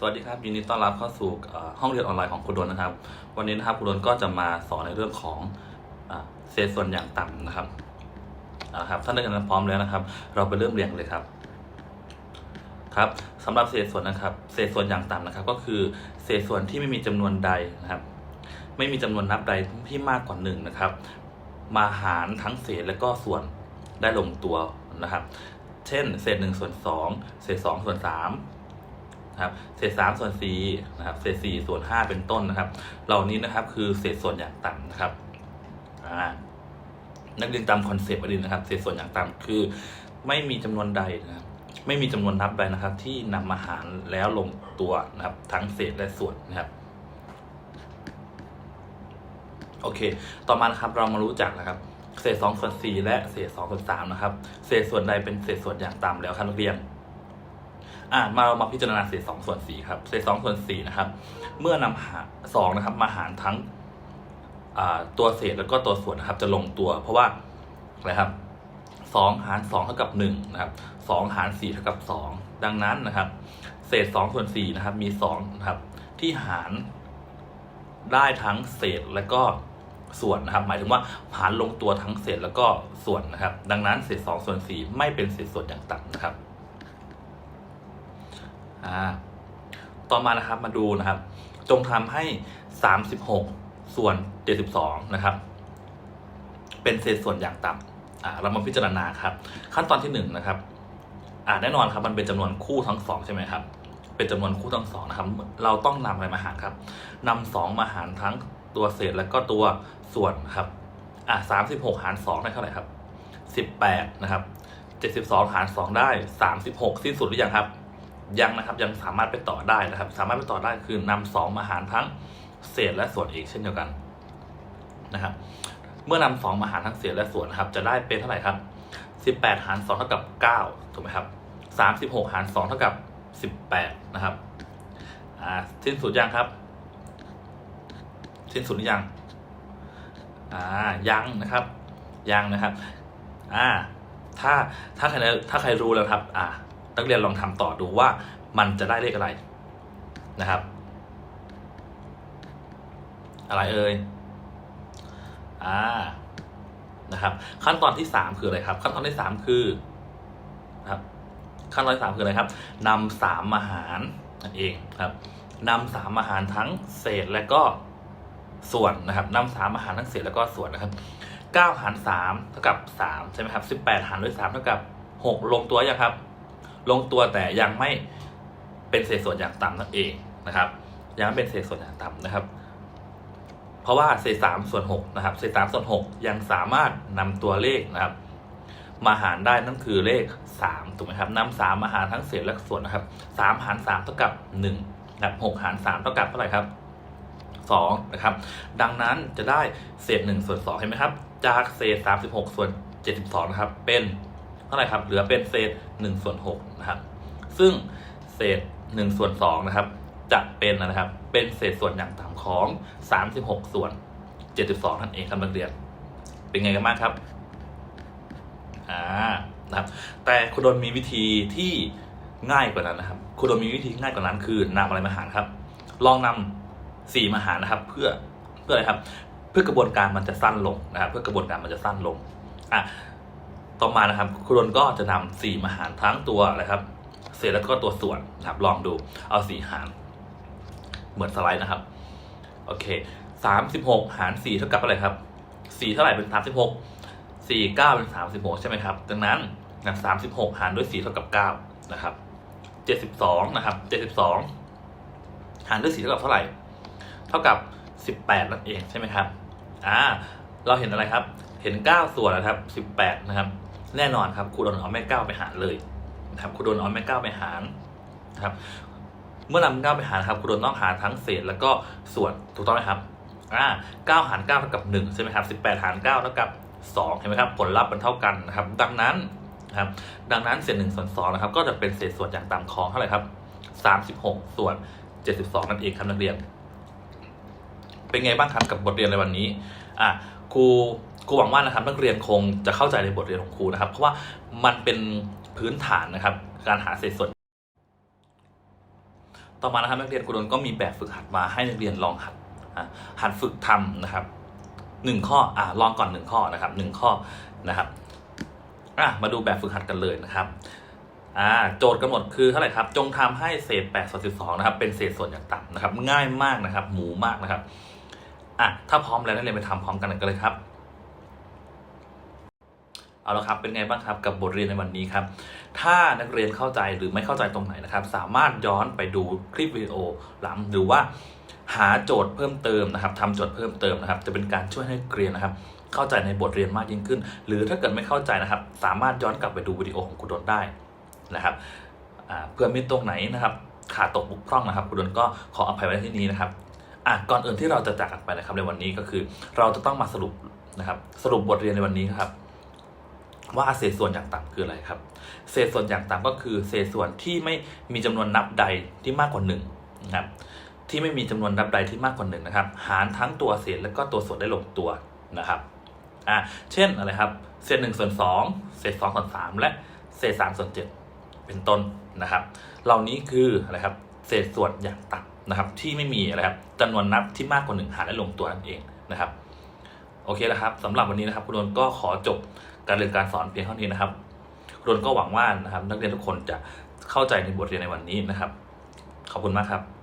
สวัสดีครับยินดีต้อนรับเข้าสู่ห้องเรียนออนไลน์ของคุณดนนะครับ วันนี้นะครับคุณดนก็จะมาสอนในเรื่องของเศษส่วนอย่างต่ำนะครับเอาละครับถ้านักเรียนพร้อมแล้วนะครับ เราไปเริ่มเรียนเลยครับครับสำหรับเศษส่วนนะครับ เศษส่วนอย่างต่ำนะครับ ก็คือเศษส่วนที่ไม่มีจำนวนใดนะครับ ไม่มีจำนวนนับใดที่มากกว่าหนึ่งนะครับ มาหารทั้งเศษและก็ส่วนได้ลงตัวนะครับ เช่น เศษหนึ่งส่วนสองเศษสองส่วนสาม นะครับ เศษสามส่วนสี่นะครับ เศษสี่ส่วนห้าเป็นต้นนะครับ เหล่านี้นะครับคือเศษส่วนอย่างต่ำนะครับนักเรียนตามคอนเซปต์อดีนะครับ เศษส่วนอย่างต่ำคือ ไม่มีจำนวนใดนะครับไม่มีจำนวนนับใดนะครับ ที่นำมาหารแล้วลงตัวนะครับ ทั้งเศษและส่วนนะครับโอเค ต่อมานะครับเรามารู้จักนะครับ เศษ2ส่วน4และเศษ2ส่วน3นะครับ เศษส่วนใดเป็นเศษส่วนอย่างต่ำแล้วครับนักเรียน อ่ามาเรามาพิจารณาเศษ2ส่วน4ครับ เศษ2ส่วน4นะครับ เมื่อนำหาร2นะครับ มาหารทั้งตัวเศษแล้วก็ตัวส่วนนะครับ จะลงตัว เพราะว่าอะไรครับ2หาร2เท่ากับ1นะครับ2หาร4เท่ากับ2ดังนั้นนะครับ เศษ2ส่วน4นะครับ มี2นะครับที่หารได้ทั้งเศษและก็ส่วนนะครับ หมายถึงว่าหารลงตัวทั้งเศษแล้วก็ส่วนนะครับ ดังนั้นเศษ2ส่วน4ไม่เป็นเศษส่วนอย่างต่ำนะครับ อ่าต่อมานะครับมาดูนะครับ จงทำให้ 36 ส่วน 72 นะครับ เป็นเศษส่วนอย่างต่ำอ่าเรามาพิจารณาครับ ขั้นตอนที่1นะครับอ่าแน่นอนครับมันเป็นจำนวนคู่ทั้งสองใช่ไหมครับ เป็นจำนวนคู่ทั้งสองนะครับ เราต้องนำอะไรมาหารครับนำสองมาหารทั้งตัวเศษและก็ตัวส่วนครับอ่าสามสิบหกหารสองได้เท่าไหร่ครับสิบแปดนะครับเจ็ดสิบสองหารสองได้สามสิบหกสิ้นสุดหรือยังครับ ยังนะครับยังสามารถไปต่อได้นะครับ สามารถไปต่อได้คือนำสองมาหารทั้งเศษและส่วนอีกเช่นเดียวกันนะครับ เมื่อนำสองมาหารทั้งเศษและส่วนนะครับ จะได้เป็นเท่าไหร่ครับสิบแปดหารสองเท่ากับเก้าถูกไหมครับสามสิบหกหารสองเท่ากับสิบแปดนะครับอ่าสิ้นสุดยังครับ สิ้นสุดหรือยังอ่ายังนะครับยังนะครับอ่าถ้าถ้าใครถ้าใครรู้แล้วครับ อ่า นักเรียนลองทำต่อดูว่ามันจะได้เลขอะไรนะครับ อะไรเอ่ยอ่านะครับ ขั้นตอนที่สามคืออะไรครับ ขั้นตอนที่สามคือครับขั้นตอนที่สามคืออะไรครับนำสามมาหารนั่นเองครับนำสามมาหารทั้งเศษและก็ส่วนนะครับนำสามมาหารทั้งเศษและก็ส่วนนะครับเก้าหารสามเท่ากับสามใช่ไหมครับสิบแปดหารด้วยสามเท่ากับหกลงตัวยังครับ ลงตัวแต่ยังไม่เป็นเศษส่วนอย่างต่ำนั่นเองนะครับ ยังไม่เป็นเศษส่วนอย่างต่ำนะครับ เพราะว่าเศษสามส่วนหกนะครับ เศษสามส่วนหกยังสามารถนำตัวเลขนะครับ มาหารได้นั่นคือเลขสามถูกไหมครับนำสามมาหารทั้งเศษและส่วนนะครับสามหารสามเท่ากับหนึ่งนะครับหกหารสามเท่ากับเท่าไหร่ครับสองนะครับ ดังนั้นจะได้เศษหนึ่งส่วนสองเห็นไหมครับ จากเศษสามสิบหกส่วนเจ็ดสิบสองนะครับ เป็น เท่าไหร่ครับ เหลือเป็นเศษหนึ่งส่วนหกนะครับ ซึ่งเศษหนึ่งส่วนสองนะครับ จะเป็นนะครับ เป็นเศษส่วนอย่างต่ำของสามสิบหกส่วนเจ็ดสิบสองนั่นเองครับนักเรียน เป็นไงกันบ้างครับ อ่า นะครับ แต่คุณโดนมีวิธีที่ง่ายกว่านั้นนะครับ คุณโดนมีวิธีง่ายกว่านั้น คือนำอะไรมาหารครับ ลองนำสี่มาหารนะครับ เพื่อ เพื่ออะไรครับ เพื่อกระบวนการมันจะสั้นลงนะครับ เพื่อกระบวนการมันจะสั้นลง อะ ต่อมานะครับคุณโดนก็จะนำสี่มาหารทั้งตัวอะครับ เศษแล้วก็ตัวส่วนนะครับลองดูเอาสี่หาร เหมือนสไลด์นะครับ โอเคสามสิบหกหารสี่เท่ากับอะไรครับสี่เท่าไหร่เป็นสามสิบหกสี่เก้าเป็นสามสิบหกใช่ไหมครับ ดังนั้นนะสามสิบหกหารด้วยสี่เท่ากับเก้านะครับเจ็ดสิบสองนะครับเจ็ดสิบสองหารด้วยสี่เท่ากับเท่าไหร่ เท่ากับสิบแปดนั่นเองใช่ไหมครับ อ่า เราเห็นอะไรครับ เห็นเก้าส่วนนะครับสิบแปดนะครับ แน่นอนครับครูโดนเอาแม่เก้าไปหารเลยนะครับครูโดนเอาแม่เก้าไปหารนะครับเมื่อนำเก้าไปหารครับครูโดนต้องหารทั้งเศษแล้วก็ส่วนถูกต้องไหมครับอ่าเก้าหารเก้าเท่ากับหนึ่งใช่ไหมครับสิบแปดหารเก้าเท่ากับสองเห็นไหมครับผลลัพธ์มันเท่ากันนะครับ ดังนั้นนะครับดังนั้นเศษหนึ่งส่วนสองนะครับก็จะเป็นเศษส่วนอย่างต่ำของเท่าไหร่ครับสามสิบหกส่วนเจ็ดสิบสองนั่นเองครับนักเรียน เป็นไงบ้างครับกับบทเรียนในวันนี้อ่าครู ครูหวังว่านะครับนักเรียนคงจะเข้าใจในบทเรียนของครูนะครับ เพราะว่ามันเป็นพื้นฐานนะครับ การหาเศษส่วนต่อมานะครับนักเรียนครูดนก็มีแบบฝึกหัดมาให้นักเรียนลองหัดหัดฝึกทำนะครับหนึ่งข้ออะลองก่อนหนึ่งข้อนะครับหนึ่งข้อนะครับอะมาดูแบบฝึกหัดกันเลยนะครับอ่าโจทย์กำหนดคือเท่าไหร่ครับ จงทำให้เศษ8ส่วน12นะครับ เป็นเศษส่วนอย่างต่ำนะครับ ง่ายมากนะครับ หมูมากนะครับอะถ้าพร้อมแล้วนักเรียนไปทำพร้อมกันกันเลยครับ เอาละครับเป็นไงบ้างครับกับบทเรียนในวันนี้ครับ ถ้านักเรียนเข้าใจหรือไม่เข้าใจตรงไหนนะครับ สามารถย้อนไปดูคลิปวิดีโอหลังหรือว่าหาโจทย์เพิ่มเติมนะครับทำโจทย์เพิ่มเติมนะครับ จะเป็นการช่วยให้เรียนนะครับ เข้าใจในบทเรียนมากยิ่งขึ้น หรือถ้าเกิดไม่เข้าใจนะครับ สามารถย้อนกลับไปดูวิดีโอของคุณดนได้นะครับเพื่อมีตรงไหนนะครับ ขาดตกบกพร่องนะครับคุณดนก็ขออภัยไว้ที่นี้นะครับอะก่อนอื่นที่เราจะจากกันไปนะครับในวันนี้ก็คือ เราจะต้องมาสรุปนะครับ สรุปบทเรียนในวันนี้ครับ ว่าเศษส่วนอย่างต่ำคืออะไรครับ เศษส่วนอย่างต่ำก็คือเศษส่วนที่ไม่มีจำนวนนับใดที่มากกว่าหนึ่งนะครับที่ไม่มีจำนวนนับใดที่มากกว่าหนึ่งนะครับ หารทั้งตัวเศษและก็ตัวส่วนได้ลงตัวนะครับอ่าเช่นอะไรครับ เศษหนึ่งส่วนสองเศษสองส่วนสามและเศษสามส่วนเจ็ดเป็นต้นนะครับ เหล่านี้คืออะไรครับ เศษส่วนอย่างต่ำนะครับ ที่ไม่มีอะไรครับจำนวนนับที่มากกว่าหนึ่งหารและลงตัวนั่นเองนะครับ โอเคแล้วครับสำหรับวันนี้นะครับคุณนนท์ก็ขอจบการเรียนการสอนเพียงเท่านี้นะครับคุณนนท์ก็หวังว่านะครับ นักเรียนทุกคนจะเข้าใจในบทเรียนในวันนี้นะครับ ขอบคุณมากครับ